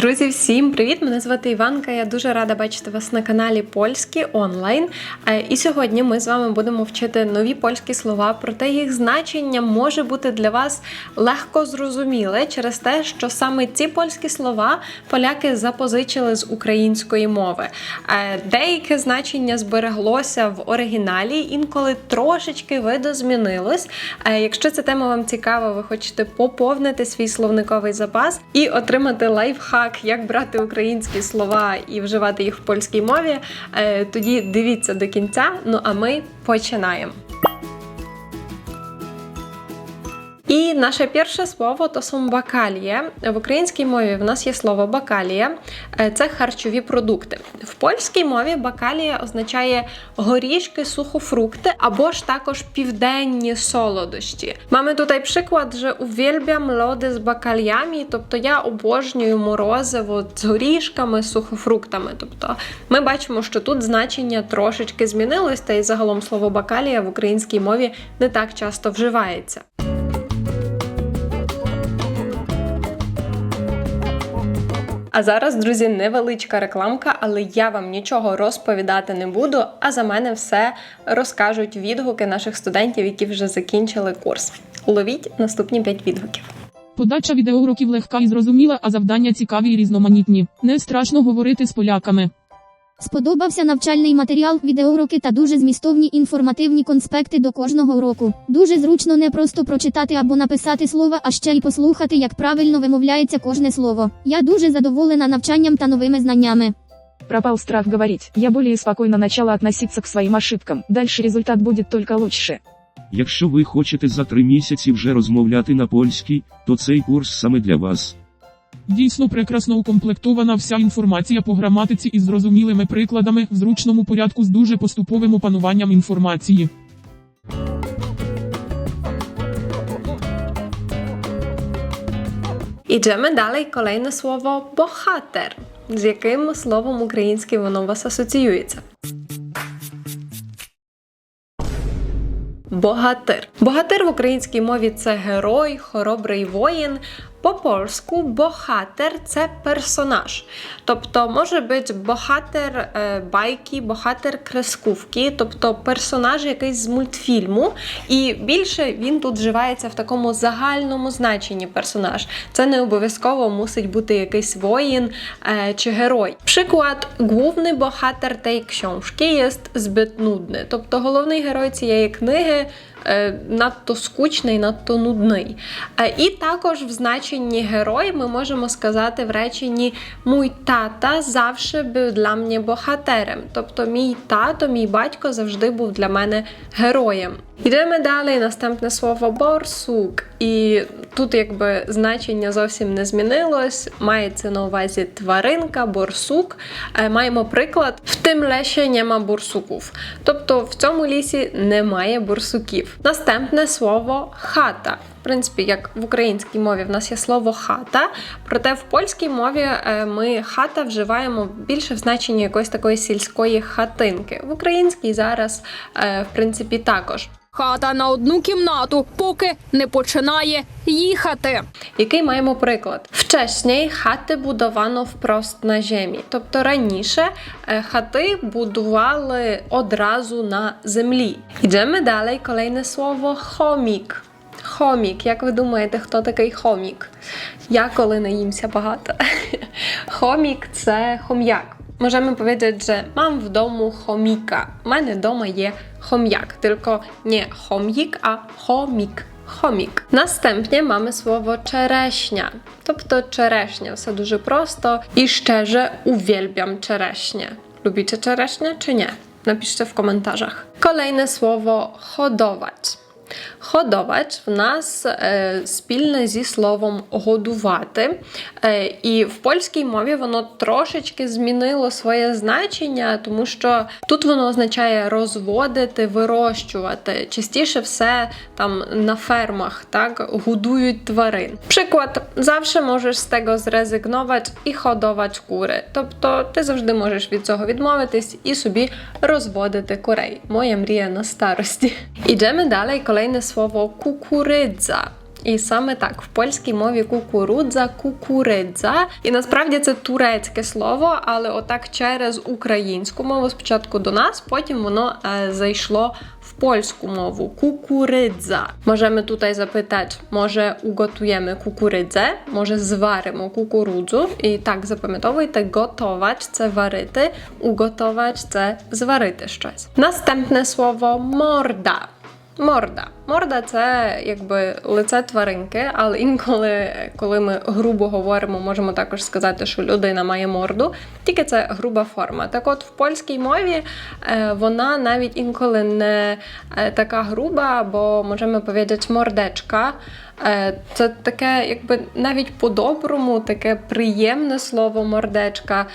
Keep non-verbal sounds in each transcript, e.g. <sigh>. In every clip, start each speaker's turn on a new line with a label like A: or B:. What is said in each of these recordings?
A: Друзі, всім привіт! Мене звати Іванка. Я дуже рада бачити вас на каналі Польський онлайн. Е, І сьогодні ми з вами будемо вчити нові польські слова, проте їх значення може бути для вас легко зрозуміле через те, що саме ці польські слова поляки запозичили з української мови. Е, Деяке значення збереглося в оригіналі, інколи трошечки видозмінилось. Е, Якщо ця тема вам цікава, ви хочете поповнити свій словниковий запас і отримати лайфхак, як брати українські слова і вживати їх в польській мові, е, тоді дивіться до кінця. Ну а ми починаємо. І наше перше слово то są бакалія. В українській мові в нас є слово бакалія, Е, це харчові продукти. В польській мові бакалія означає горішки, сухофрукти або ж також південні солодощі. Mamy tutaj przykład, że uwielbiam lody z bakaliami, тобто я обожнюю морозиво з горішками, з сухофруктами. Тобто ми бачимо, що тут значення трошечки змінилось, та й загалом слово бакалія в українській мові не так часто вживається. А зараз, друзі, невеличка рекламка, але я вам нічого розповідати не буду. А за мене все розкажуть відгуки наших студентів, які вже закінчили курс. Ловіть наступні 5 відгуків.
B: Подача відеоуроків легка і зрозуміла, а завдання цікаві і різноманітні. Не страшно говорити з поляками.
C: Сподобався навчальний матеріал, відеоуроки та дуже змістовні інформативні конспекти до кожного уроку. Дуже зручно не просто прочитати або написати слова, а ще й послухати, як правильно вимовляється кожне слово. Я дуже задоволена навчанням та новими знаннями.
D: Пропал страх говорить. Я более спокойно начала относиться к своим ошибкам. Дальше результат будет только лучше.
E: Якщо ви хочете за три місяці вже розмовляти на польській, то цей курс саме для вас.
B: Дійсно прекрасно укомплектована вся інформація по граматиці із зрозумілими прикладами в зручному порядку з дуже поступовим опануванням інформації.
A: Іджемо далі. Kolejne слово бохатер. З яким словом українським воно вас асоціюється? Богатир. Богатир в українській мові це герой, хоробрий воїн. По польську бохатер це персонаж. Тобто може бути бохатер е, байки, бохатер крескувки, тобто персонаж якийсь з мультфільму. І більше він тут вживається в такому загальному значенні персонаж. Це не обов'язково мусить бути якийсь воїн е, чи герой. Приклад, główny bohater tej książki jest zbyt nudny. Тобто головний герой цієї книги надто скучний, надто нудний. Е, І також в значенні герой ми можемо сказати в реченні Мій тата завжди був для мене бохатерем. Тобто мій тато, мій батько завжди був для мене героєм. Йдемо далі. Наступне слово борсук. І тут якби значення зовсім не змінилось. Мається на увазі тваринка, борсук. Е, Маємо приклад: в тим лесі нема борсуків. Тобто в цьому лісі немає борсуків. Наступне слово хата. В принципі, як в українській мові в нас є слово хата, проте в польській мові е, ми хата вживаємо більше в значенні якоїсь такої сільської хатинки. В українській зараз, е, в принципі, також.
F: Хата на одну кімнату, поки не починає їхати.
A: Який маємо приклад? Вчесній хати будовано впрост на землі. Тобто раніше е, хати будували одразу на землі. Йдемо далі. Kolejне слово хомік. Хомік. Як ви думаєте, хто такий хомік? Я коли наїмся багато. <laughs> Хомік це хом'як. Możemy powiedzieć, że mam w domu chomika. У мене вдома є хом'як, tylko nie chomik, a chomik. Chomik. Następnie mamy słowo czereśnia. Тобто черешня. Все дуже просто. І szczerze uwielbiam czereśnie. Lubicie czereśnie czy nie? Napiszcie w komentarzach. Kolejne słowo hodować. Hodować в нас е, спільне зі словом годувати. Е, і в польській мові воно трошечки змінило своє значення, тому що тут воно означає розводити, вирощувати. Частіше все там на фермах так годують тварин. Приклад, завжди можеш з tego зрезигнувати і hodovat кури. Тобто ти завжди можеш від цього відмовитись і собі розводити курей. Моя мрія на старості. Ідемо далі. Kolejne słowo kukurydza. І саме так в польській мові кукурудза, кукуридза. І насправді це турецьке слово, але отак через українську мову спочатку до нас, потім воно е, зайшло в польську мову. Кукуридза. Możemy tutaj zapytać, może ugotujemy kukurydzę, może зваримо кукурудзу. І так запам'ятовуйте, готовач це варити, уготовач це зварити щось. Наступне слово морда. Морда. Морда це якби лице тваринки, але інколи, коли ми грубо говоримо, можемо також сказати, що людина має морду, тільки це груба форма. Так от в польській мові е, вона навіть інколи не е, така груба, бо можемо powiedzieć мордечка. Е, Це таке, якби навіть по-доброму, таке приємне слово мордечка.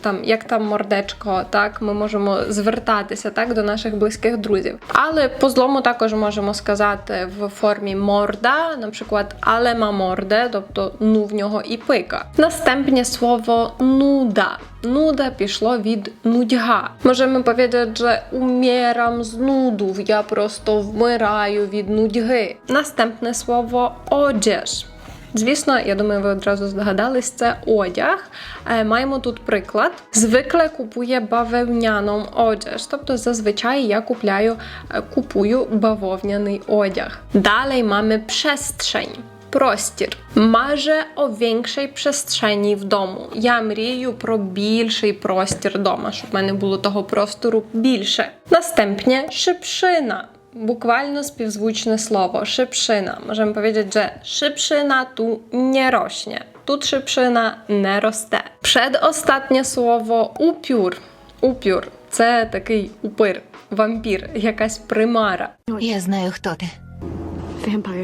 A: Там, як там мордечко, так ми можемо звертатися так до наших близьких друзів. Але по злому також можемо сказати в формі морда, наприклад, але ма морде, тобто ну в нього і пика. Наступне слово нуда. Нуда пішло від нудьга. Можемо повідати, що умірам з nudów, я просто вмираю від нудьги. Наступне слово одяж. Звісно, я думаю, ви одразу здогадались, це одяг. Е, Маємо тут приклад. Звикle купує бавовняну одяж. Тобто зазвичай я купляю, е, купую бавовняний одяг. Далі маємо przestrzeń. Простір. Marzę o większej przestrzeni w domu. Я мрію про більший простір вдома, щоб в мене було того простору більше. Настępnie шипшина. Буквально співзвучне слово шипшина. Можемо powiedzieć, że szybszyna tu nie rośnie. Тут шипшина не росте. Предостаннє слово упюр. Упюр це такий упир, вампір, якась примара.
G: Я знаю, хто ти.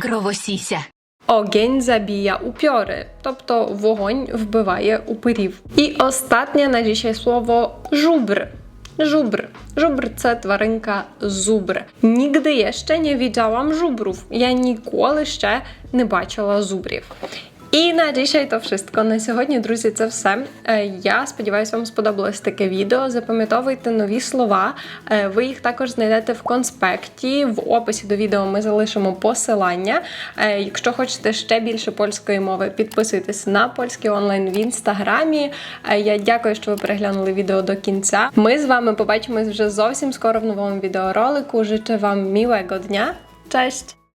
G: Кровосіся.
A: Огінь забія упьори, тобто вогонь вбиває упирів. І останнє на dzisiaj слово żubr. Żubr. Żubr це тваринка зубр. Нігди ще не widziałam żubrów. Я ніколи ще не бачила зубрів. І на dzisiaj то wszystko. На сьогодні, друзі, це все. Е, Я сподіваюся, вам сподобалось таке відео. Запам'ятовуйте нові слова. Е, Ви їх також знайдете в конспекті. В описі до відео ми залишимо посилання. Е, Якщо хочете ще більше польської мови, підписуйтесь на польський онлайн в інстаграмі. Я дякую, що ви переглянули відео до кінця. Ми з вами побачимось вже зовсім скоро в новому відеоролику. Życzę вам мілого дня. Cześć!